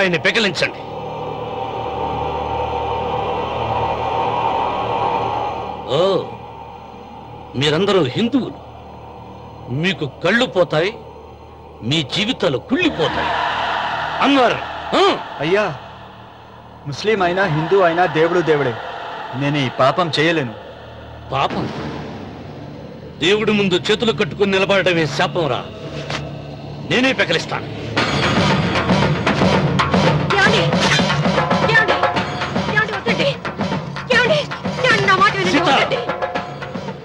ఆ నల్లరాయిని పెకిలించండి ఓ మీరందరూ హిందువులు. మీకు కళ్ళు పోతాయి మీ జీవితాలు కుళ్ళిపోతాయి. అన్నారు? అయ్యా ముస్లిం అయినా హిందూ అయినా దేవుడు దేవుడే. నేను ఈ పాపం చేయలేను. పాపం? దేవుడి ముందు చేతులు కట్టుకుని నిలబడటమే శాపం రా నేనే పెకలిస్తాను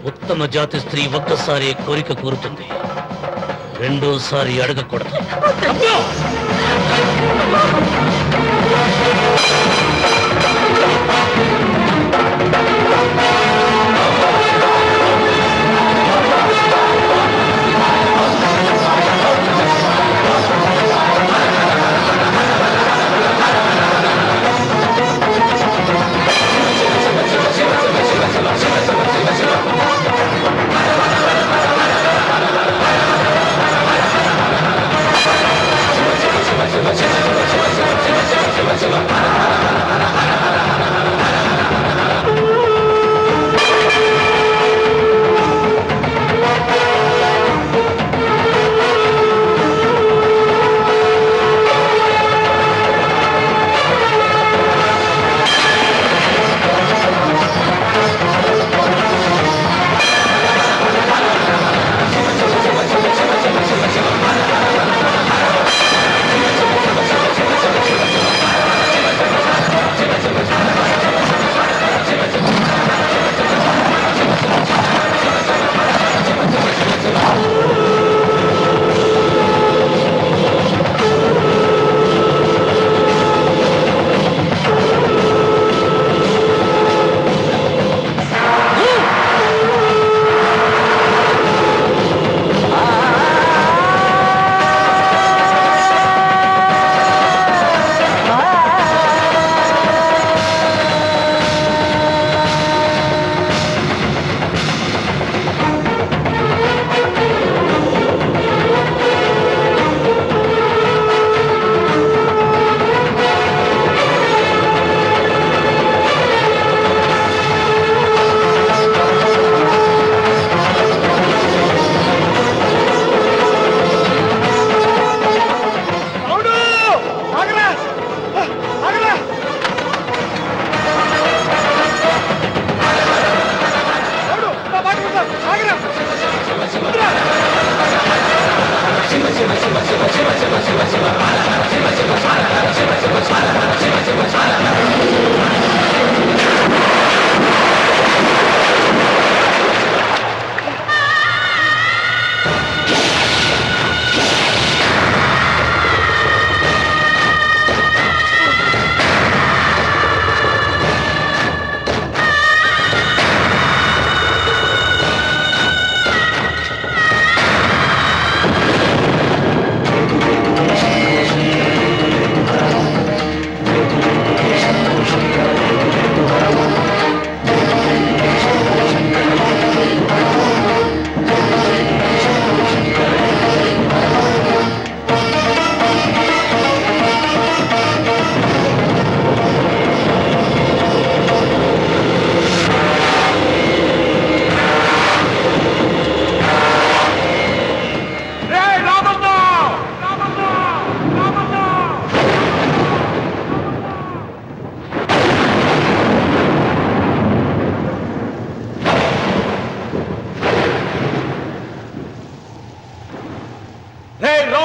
ఉత్తమ జాతి స్త్రీ ఒక్కసారి కోరిక కోరుతుంది. రెండోసారి అడగకూడదు.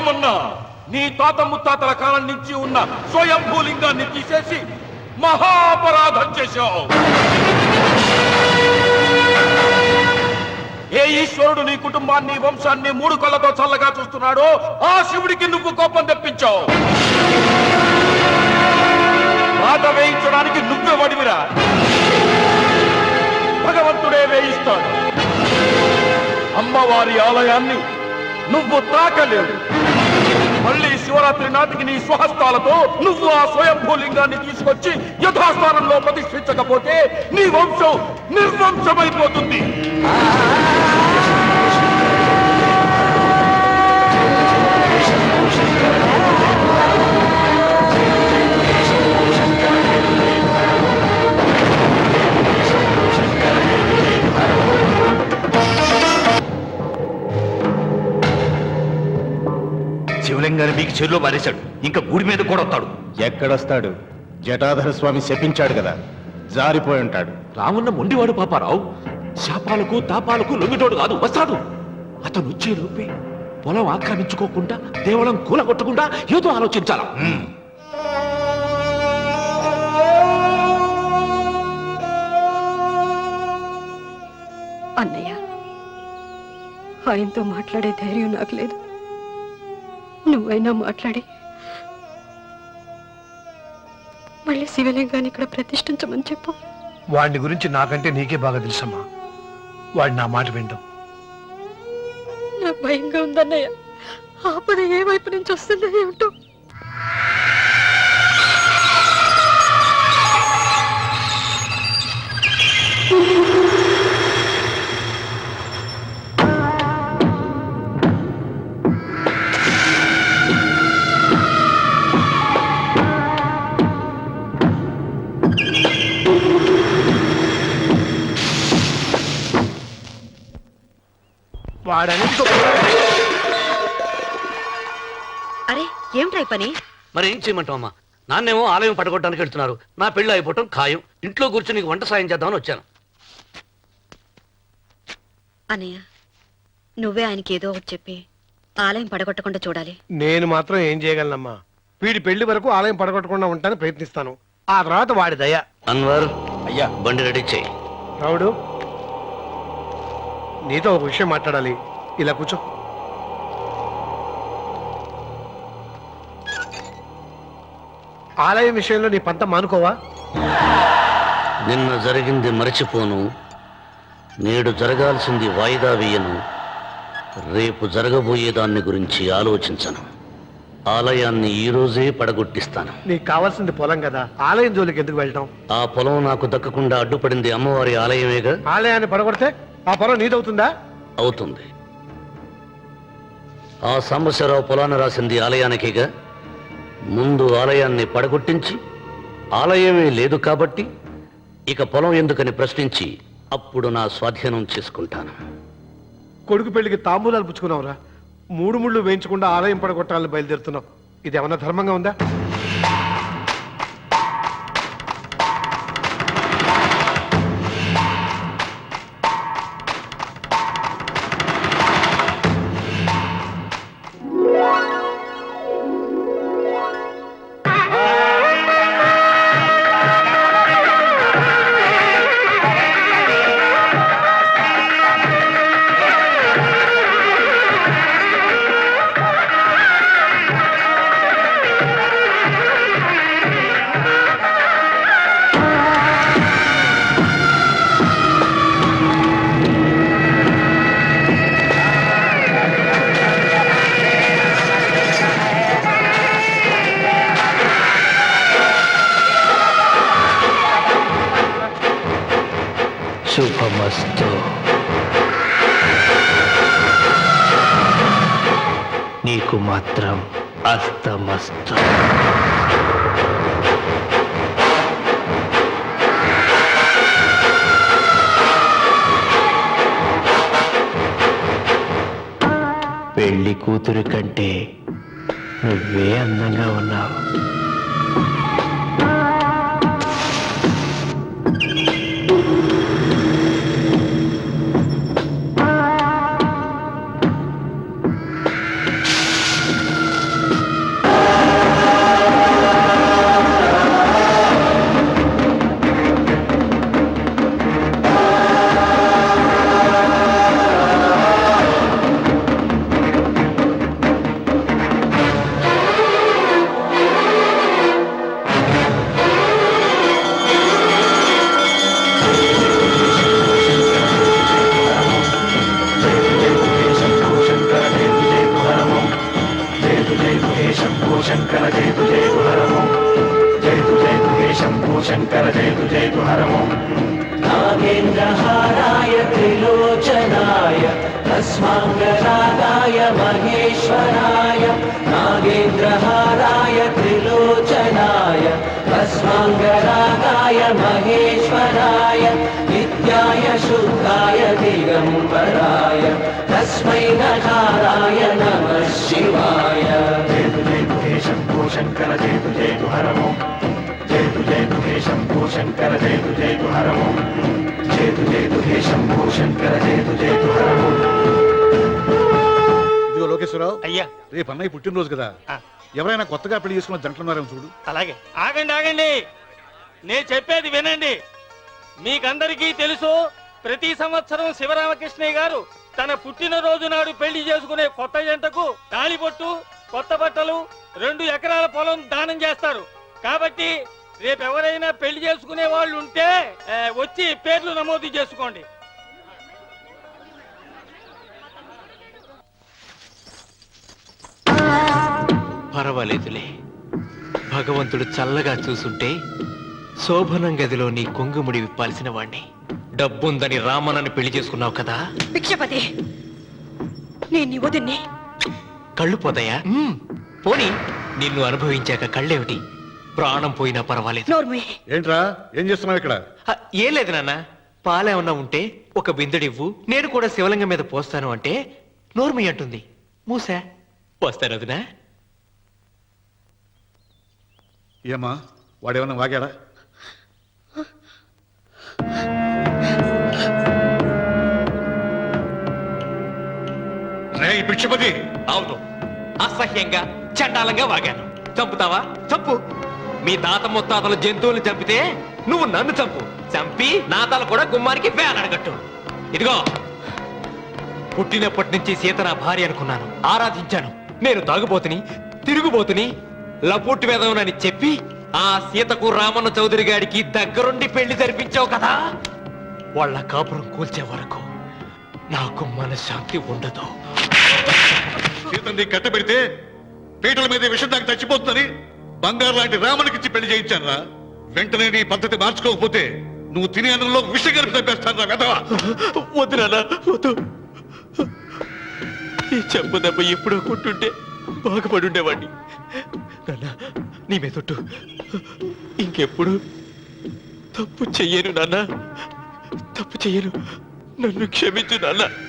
అబ్బో! నీ తాత ముత్తాతల కాలం నుంచి ఉన్న స్వయంభూలింగాన్ని తీసేసి మహాపరాధం చేశావు. ఏ ఈశ్వరుడు నీ కుటుంబాన్ని వంశాన్ని మూడు కళ్ళతో చల్లగా చూస్తున్నాడో ఆ శివుడికి నువ్వు కోపం తెప్పించావు. పాట వేయించడానికి నువ్వే వడివిరా. భగవంతుడే వేయిస్తాడు. అమ్మవారి ఆలయాన్ని నువ్వు తాకలేవు. మళ్ళీ శివరాత్రి నాటికి నీ స్వహస్తాలతో నువ్వు ఆ స్వయంభూలింగాన్ని తీసుకొచ్చి యథాస్థానంలో ప్రతిష్ఠించకపోతే నీ వంశం నిర్వంశమైపోతుంది. శివలింగాన్ని మీకు చెరులో పారేశాడు. ఇంకా గుడి మీద కూడా వస్తాడు. ఎక్కడొస్తాడు? జటాధర స్వామి శపించాడు కదా. జారిపోయి ఉంటాడు. రామున్న మొండివాడు పాపారావు. శాపాలకు తాపాలకు లొంగిటోడు కాదు వస్తాడు అతను వచ్చే లోపే పొలం ఆక్రమించుకోకుండా దేవళం కూలగొట్టకుండా ఏదో ఆలోచించాలా? అన్నయ్య ఆయనతో మాట్లాడే ధైర్యం నాకు లేదు. నువ్వైనా మాట్లాడి. మళ్ళీ శివలింగాన్ని ఇక్కడ ప్రతిష్ఠించమని చెప్పు. వాడిని గురించి నాకంటే నీకే బాగా తెలుసమ్మా. వాడు నా మాట వింటాం. నాకు భయంగా ఉందన్నయ్య. ఆపద ఏ వైపు నుంచి వస్తుందో ఏమిటో. పని? మరి ఏం చేయమంటావమ్మా? నాన్నేమో ఆలయం పడగొట్టడానికి వెళ్తున్నారు. నా పెళ్ళి అయిపోవటం ఖాయం. ఇంట్లో కూర్చొని నీకు వంట సాయం చేద్దామని వచ్చాను. అన్నయ్య నువ్వే ఆయనకి ఏదో ఒకటి చెప్పి ఆలయం పడగొట్టకుండా చూడాలి. నేను మాత్రం ఏం చేయగలనమ్మా? వీడి పెళ్ళి వరకు ఆలయం పడగొట్టకుండా ఉంటాను ప్రయత్నిస్తాను. ఆ తర్వాత వాడి దయ. అన్వర్ అయ్యా. బండి రెడీ చేయి. రావుడు నీతో ఒక విషయం మాట్లాడాలి. ఇలా కూర్చో. ఆలయం విషయంలో నీ పంత మానుకోవా? నిన్న జరిగింది మరచిపోను. నేడు జరగాల్సింది వాయిదా వేయను. రేపు జరగబోయే దాన్ని గురించి ఆలోచించను. ఆలయాన్ని ఈ రోజే పడగొట్టిస్తాను. నీకు కావాల్సింది పొలం కదా. ఆలయం జోలికి ఎందుకు వెళ్ళటం? ఆ పొలం నాకు దక్కకుండా అడ్డుపడింది అమ్మవారి ఆలయమేగా? ఆలయాన్ని పడగొడితే ఆ పొలం నీదవుతుందా? అవుతుంది. ఆ సాంబశివరావు పొలాన్ని రాసింది ఆలయానికేగా? ముందు ఆలయాన్ని పడగొట్టించి ఆలయమే లేదు కాబట్టి ఇక పొలం ఎందుకని ప్రశ్నించి అప్పుడు నా స్వాధీనం చేసుకుంటాను. కొడుకు పెళ్ళికి తాంబూలాలు పుచ్చుకున్నావురా. మూడు ముళ్ళు వేయించకుండా ఆలయం పడగొట్టాలని బయలుదేరుతున్నావు. ఇది ఏమన్నా ధర్మంగా ఉందా? శుభమస్తు నీకు మాత్రం అస్తమస్తు. పెళ్ళి కూతురు కంటే నువ్వే అందంగా ఉన్నావు. నాగేంద్రహారాయ త్రిలోచనాయ తస్మాంగరాగాయ మహేశ్వరాయ నాగేంద్రహారాయ త్రిలోచనాయ తస్మాంగరాగాయ మహేశ్వరాయ నిత్యాయ శుద్ధాయ దిగంబరాయ తస్మై నకారాయ నమ శివాయ. అయ్యా. రేపు అన్నయ్య పుట్టినరోజు కదా. ఎవరైనా కొత్తగా పెళ్ళి చేసుకున్న జంటలున్నారేమో చూడు. అలాగే. ఆగండి ఆగండి. నేను చెప్పేది వినండి. మీకందరికీ తెలుసు ప్రతి సంవత్సరం శివరామకృష్ణయ్య గారు తన పుట్టినరోజు నాడు పెళ్ళి చేసుకునే కొత్త జంటకు తాళిబొట్టు కొత్త బట్టలు రెండు ఎకరాల పొలం దానం చేస్తారు. కాబట్టి రేపు ఎవరైనా పెళ్ళి చేసుకునే వాళ్ళు ఉంటే వచ్చి పేర్లు నమోదు చేసుకోండి. పర్వాలేదులే. భగవంతుడు చల్లగా చూసుంటే శోభనం గదిలో నీ కొంగుముడి విప్పాల్సిన వాణ్ణి. డబ్బుందని రామనని పెళ్ళి చేసుకున్నావు కదా? భిక్షపతి నేను నీ వదిన్ని. కళ్ళు పోతాయా? మ్మ్. పోనీ నిన్ను అనుభవించాక కళ్ళేమిటి? ప్రాణం పోయినా పర్వాలేదు. నోర్మి. ఏంట్రా? ఏం చేస్తున్నావు ఇక్కడ? హ, ఏం లేదు నాన్న. పాలేమన్నా ఉంటే ఒక బిందెడివ్వు నేను కూడా శివలింగం మీద పోస్తాను అంటే నోర్మి అంటుంది. మూసా? పోస్తాను ఏమా వాడేమన్నా వాగాడా? రే భిక్షపతి! అవును. అసహ్యంగా చండాలంగా వాగాను. చంపుతావా? చంపు. మీ తాత ముత్తాతలు జంతువులు చంపితే నువ్వు నన్ను చంపు. చంపి నా తల కూడా గుమ్మానికి వేలాడగట్టు. ఇదిగో. పుట్టినప్పటి నుంచి సీత నా భార్య అనుకున్నాను. ఆరాధించాను. నేను తాగుబోతుని తిరుగుబోతుని లపుట్టు వేదవునని చెప్పి ఆ సీతకు రామన్న చౌదరి గారికి దగ్గరుండి పెళ్ళి జరిపించావు కదా? వాళ్ళ కాపురం కూల్చే వరకు నాకు మనశ్శాంతి ఉండదు. సీతని కట్టబెడితే పీటల మీద విషం దాకా చచ్చిపోతుందని బంగారు లాంటి రామునికిచ్చి పెళ్ళి చేయించాను వెంటనే నీ పద్ధతి మార్చుకోకపోతే నువ్వు తినే అన్నంలో విషం కలిపి చంపేస్తాను రా వెధవా. వద్దు వద్దు. ఈ చెప్పు దెబ్బ ఎప్పుడో కొట్టుంటే బాగుపడి ఉండేవాడిని. నాన్న నీ మీదొట్టు ఇంకెప్పుడు తప్పు చెయ్యను నాన్న. తప్పు చెయ్యను. నన్ను క్షమించు నాన్న.